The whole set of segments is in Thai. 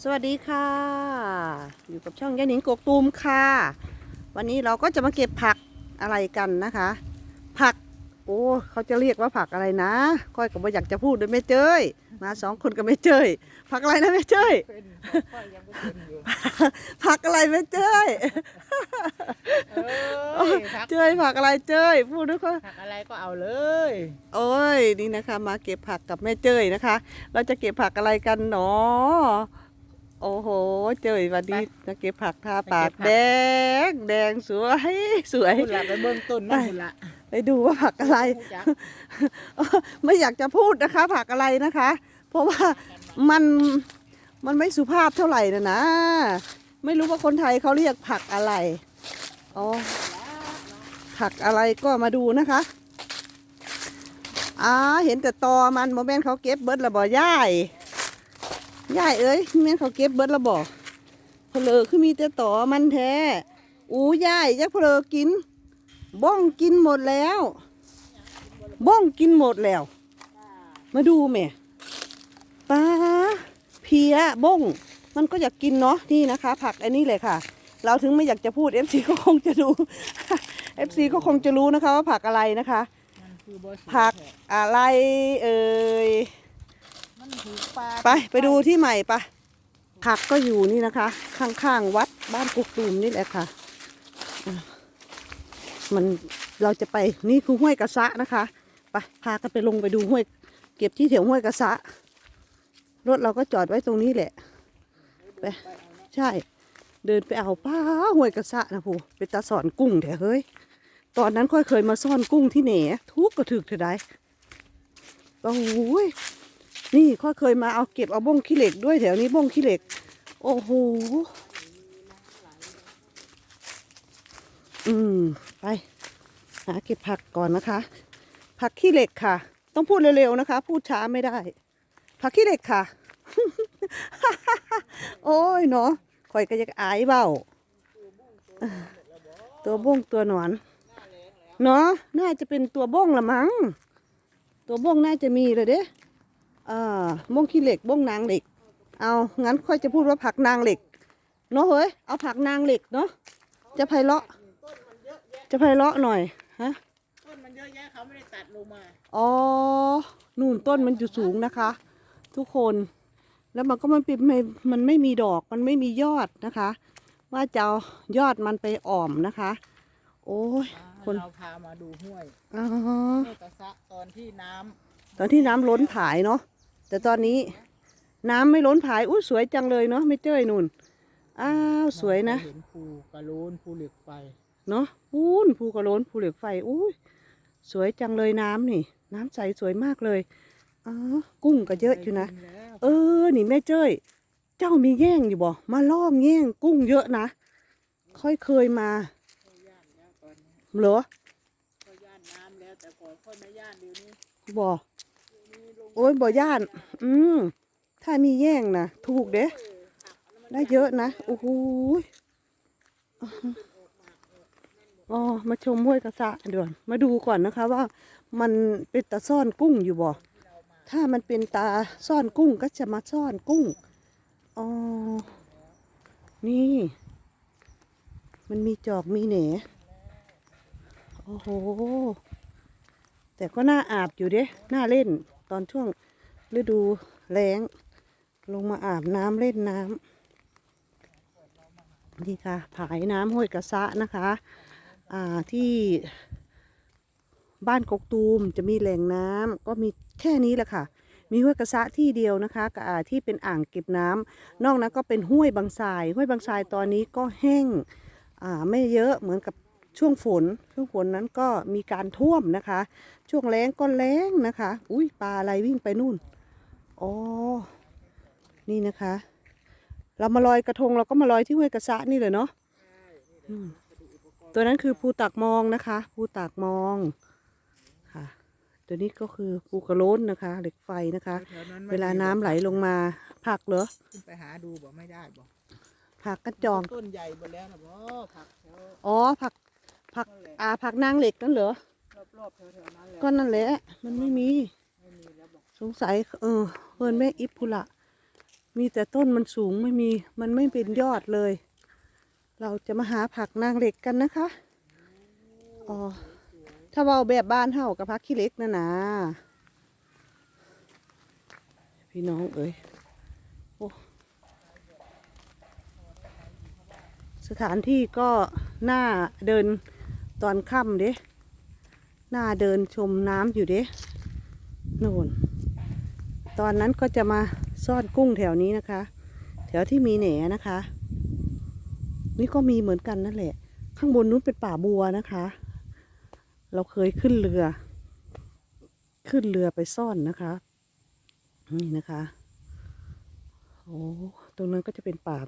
สวัสดีค่ะ อยู่กับช่องยายหนิงกกตูมค่ะ วันนี้เราก็จะมาเก็บผักอะไรกันนะคะ ผัก โอ้เขาจะเรียกว่าผักอะไรนะค่อยก็บ่อยากจะพูดด้วยแม่เจ้ยมาสองคนกับแม่เจ้ยผักอะไรนะแม่เจ้ยเป็นค่อยยังไม่เป็นอยู่ผักอะไรแม่เจ้ยเอ้ยผักเจ้ยผักอะไรเจ้ยพูดด้วยค่ะ ผักอะไรก็เอาเลย โอ้ยนี่นะคะ มาเก็บผักกับแม่เจ้ยนะคะ เราจะเก็บผักอะไรกันหนอ โอ้โห เจ้ยวันนี้จะเก็บผักทาปากแดงแดงสวยสวยคุณละไปเบื้องต้นนะคุณละไปดูว่าผักอะไรรู้จักไม่อยากจะพูดนะคะ ผักอะไรนะคะ เพราะว่ามันมันไม่สุภาพเท่าไหร่นะนะ ไม่รู้ว่าคนไทยเขาเรียกผักอะไรอ๋อผักอะไรก็มาดูนะคะอ่าเห็นแต่ตอมันโมเมนเขาเก็บเบิดละบ่ย่าย ย่ายเอ้ยโมเมนเขาเก็บเบิดละบ่เพลอคือมีแต่ตอมันแท้ อู้ย่ายยักเพลอกิน บ้องกินหมดแล้ว บ้องกินหมดแล้ว มาดูแม่ปลาเพียบ้งมันก็อยากกินเนาะนี่นะคะ ผักอันนี้เลยค่ะ เราถึงไม่อยากจะพูด FC ก็คงจะดู FC ก็คงจะรู้นะคะว่าผักอะไรนะคะมันคือบ่สีผักอะไรเอ่ยมันคือปลา ไปไปดูที่ใหม่ปะผักก็อยู่นี่นะคะ ข้างๆวัดบ้านกุกตูมนี่แหละค่ะอะ มันเราจะไปนี่คือห้วยกระซะนะคะไปพากันไปลงไปดูห้วย เก็บที่แถวห้วยกระซะรถเราก็จอดไว้ตรงนี้แหละไปใช่ เดินไปเอาป้าห้วยกระซะนะผู้ไปตาสอนกุ้งแถเฮ้ยตอนนั้นค่อยเคยมาซ่อนกุ้งที่เหนทุกกระถึกเถอะได้โอ้ย นี่ค่อยเคยมาเอาเก็บเอาบ้งขี้เหล็กด้วยแถวนี้บ้งขี้เหล็ก โอ้โห อืม ไป หาเก็บผักก่อนนะคะ ผักขี้เหล็กค่ะ ต้องพูดเร็วๆนะคะ พูดช้าไม่ได้ ผักขี้เหล็กค่ะ โอ้ยเนาะข่อยก็จะอายเบาตัวบ้งตัวหนอน เนาะน่าจะเป็นตัวบ้งละมั้ง ตัวบ้งน่าจะมีเลยเด้ อ่าบ้งขี้เหล็กบ้งนางเหล็ก เอางั้นค่อยจะพูดว่าผักนางเหล็กเนาะเฮ้ยเอาผักนางเหล็กเนาะจะไพเราะจะไพเราะหน่อยฮะต้นมันเยอะแยะเขาไม่ได้ตัดลงมาอ๋อนู่นต้นมันอยู่สูงนะคะ ทุกคนแล้วมันก็มันเป็นไม่มันไม่มีดอกมันไม่มียอดนะคะ ว่าจะเอายอดมันไปอ่อมนะคะ โอ้ยคนเราพามาดูห้วยอ๋อห้วยตะซะตอนที่น้ำตอนที่น้ำล้นผายเนาะ แต่ตอนนี้น้ำไม่ล้นผายอุ้ยสวยจังเลยเนาะไม่เจ้ยนุ่น อ้าวสวยนะ เห็นภูกระโลนภูเหล็กไฟเนาะปูนภูกระโลนภูเหล็กไฟอุ้ยสวยจังเลยน้ำนี่ น้ำใสสวยมากเลยอ๋อกุ้งก็เยอะอยู่นะได้กิแล้วเออ นี่แม่เจ้ย เจ้ามีแย่งอยู่บ่ มาล่อมแย่งกุ้งเยอะนะ ค่อยเคยมาย่านแล้วตอนนี้เหรอก็ย่านน้ำแล้วแต่ก่อนค่อยไม่ย่านเดี๋ยวนี้บ่ โอ้ยบ่ย่าน อืมถ้ามีแย่งนะถูกเด้ได้เยอะนะโอ้โหอ๋อมาชมห้วยกระสะเดี๋ยวมาดูก่อนนะคะว่ามันเป็นตาซ่อนกุ้งอยู่บ่ถ้ามันเป็นตาซ่อนกุ้งก็จะมาซ่อนกุ้งอ๋อนี่ มันมีจอกมีเหนโอ้โหแต่ก็น่าอาบอยู่เด้น่าเล่น ตอนช่วงฤดูแล้ง ลงมาอาบน้ำเล่นน้ำนี่ค่ะ ผายน้ำห้วยกระซะนะคะอ่าที่บ้านกกตูมจะมีแหล่งน้ำก็มีแค่นี้แหละค่ะ มีห้วยกระซะที่เดียวนะคะกับอ่าที่เป็นอ่างเก็บน้ำนอกนั้นก็เป็นห้วยบางทราย ห้วยบางทรายตอนนี้ก็แห้งไม่เยอะเหมือนกับ ช่วงฝนช่วงฝนนั้นก็มีการท่วมนะคะ ช่วงแล้งก็แล้งนะคะ อุ้ยปลาอะไรวิ่งไปนู่นอ๋อนี่นะคะ เรามาลอยกระทงเราก็มาลอยที่ห้วยกระซะนี่เลยเนาะอืมตัวนั้นคือภูตากมองนะคะภูตากมองค่ะ ตัวนี้ก็คือภูกระโล้นนะคะ เหล็กไฟนะคะแถวนั้นไม่เวลาน้ำไหลลงมาผักเหรอขึ้นไปหาดูบ่ไม่ได้บ่ผักกระจองต้นใหญ่หมดแล้วนะบ่ผักแถวอ๋อผัก ผักอ่าผักนางเหล็กนั่นเหรอรอบๆแถวๆนั้นแหละก็นั่นแหละ มันไม่มีไม่มีแล้วบอกสงสัยเออเพิ่นแม่อิฟพุละมีแต่ต้นมันสูงไม่มี มันไม่เป็นยอดเลย เราจะมาหาผักนางเหล็กกันนะคะอ๋อถ้าเราแบบบ้านเฮากับพักขี้เหล็กนะนะพี่น้องเอ้ยโอ้สถานที่ก็น่าเดิน ตอนค่ำเด้น่าเดินชมน้ำอยู่เด้นู่นตอนนั้นก็จะมาซ่อนกุ้งแถวนี้นะคะ แถวที่มีแหนนะคะ นี่ก็มีเหมือนกันนั่นแหละ ข้างบนนู้นเป็นป่าบัวนะคะ เราเคยขึ้นเรือ ขึ้นเรือไปซ่อนนะคะ นี่นะคะโอ้ตรงนั้นก็จะเป็นป่า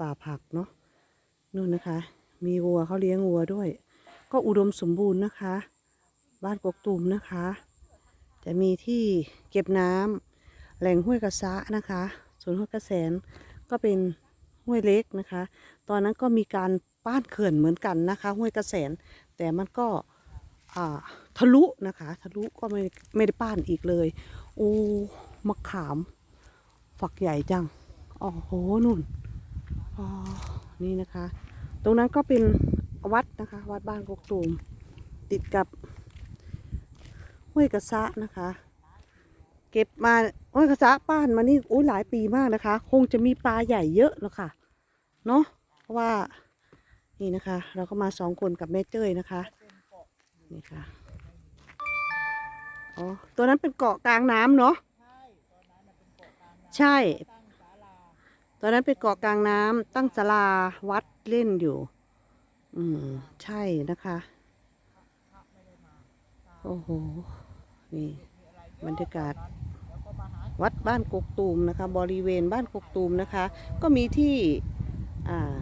ป่าผักเนาะนู่นนะคะ มีวัวเขาเลี้ยงวัวด้วย ก็อุดมสมบูรณ์นะคะ บ้านกกตูมนะคะ จะมีที่เก็บน้ำแหล่งห้วยกระซะนะคะส่วนห้วยกระแสนก็เป็นห้วยเล็กนะคะ ตอนนั้นก็มีการป้านเขื่อนเหมือนกันนะคะ ห้วยกระแสนแต่มันก็ทะลุนะคะ ทะลุก็ไม่ไม่ได้ป้านอีกเลย โอ้มะขาม ฝักใหญ่จังอ๋อโหนุ่นอ๋อนี่นะคะ ตรงนั้นก็เป็น วัดนะคะ วัดบ้านกกตูมติดกับห้วยกระซะนะคะ เก็บมาห้วยกระซะป้านมานี่โอ้ยหลายปีมากนะคะ คงจะมีปลาใหญ่เยอะแล้วค่ะเนาะเพราะว่านี่นะคะ เราก็มาสองคนกับแม่เจ้ยนะคะนี่ค่ะอ๋อตัวนั้นเป็นเกาะกลางน้ำเนาะใช่ตอนนั้นเป็นเกาะกลางน้ำตั้งศาลาวัดเล่นอยู่ อืม ใช่นะคะ โอ้โห นี่ บรรยากาศ วัดบ้านกกตูมนะคะ บริเวณบ้านกกตูมนะคะ ก็มีที่ อ่า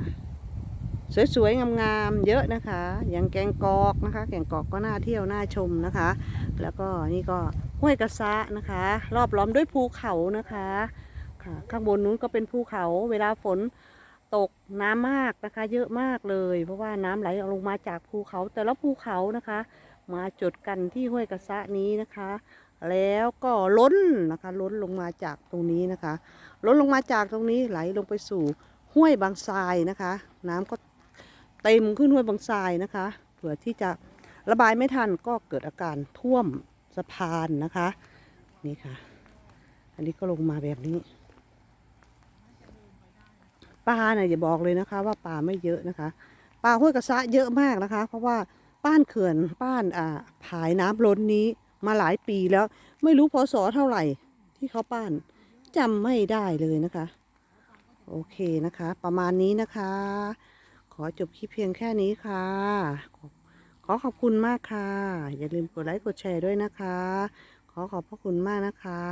สวยๆ งามๆ เยอะนะคะ อย่างแกงกอกนะคะ แกงกอกก็น่าเที่ยว น่าชมนะคะ แล้วก็นี่ก็ห้วยกระซะนะคะ รอบล้อมด้วยภูเขานะคะ ค่ะ ข้างบนนู้นก็เป็นภูเขา เวลาฝน ตกน้ำมากนะคะ เยอะมากเลย เพราะว่าน้ำไหลลงมาจากภูเขา แต่ละภูเขานะคะ มาจุดกันที่ห้วยกระซะนี้นะคะ แล้วก็ล้นนะคะล้นลงมาจากตรงนี้นะคะ ล้นลงมาจากตรงนี้ไหลลงไปสู่ห้วยบางทรายนะคะ น้ำก็เต็มขึ้นห้วยบางทรายนะคะ เผื่อที่จะระบายไม่ทันก็เกิดอาการท่วมสะพานนะคะ นี่ค่ะ อันนี้ก็ลงมาแบบนี้ ปลาเนี่ยอย่าบอกเลยนะคะ ว่าปลาไม่เยอะนะคะ ปลาห้วยกระซะเยอะมากนะคะ เพราะว่าป้านเขื่อนป้านอ่าผายน้ำล้นนี้มาหลายปีแล้ว ไม่รู้พศเท่าไหร่ที่เขาป้านจำไม่ได้เลยนะคะ โอเคนะคะ ประมาณนี้นะคะ ขอจบคลิปเพียงแค่นี้ค่ะขอขอขอบคุณมากค่ะ อย่าลืมกดไลค์กดแชร์ด้วยนะคะ ขอขอบพระคุณมากนะคะ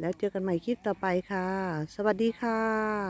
แล้วเจอกันใหม่คลิปต่อไปค่ะ สวัสดีค่ะ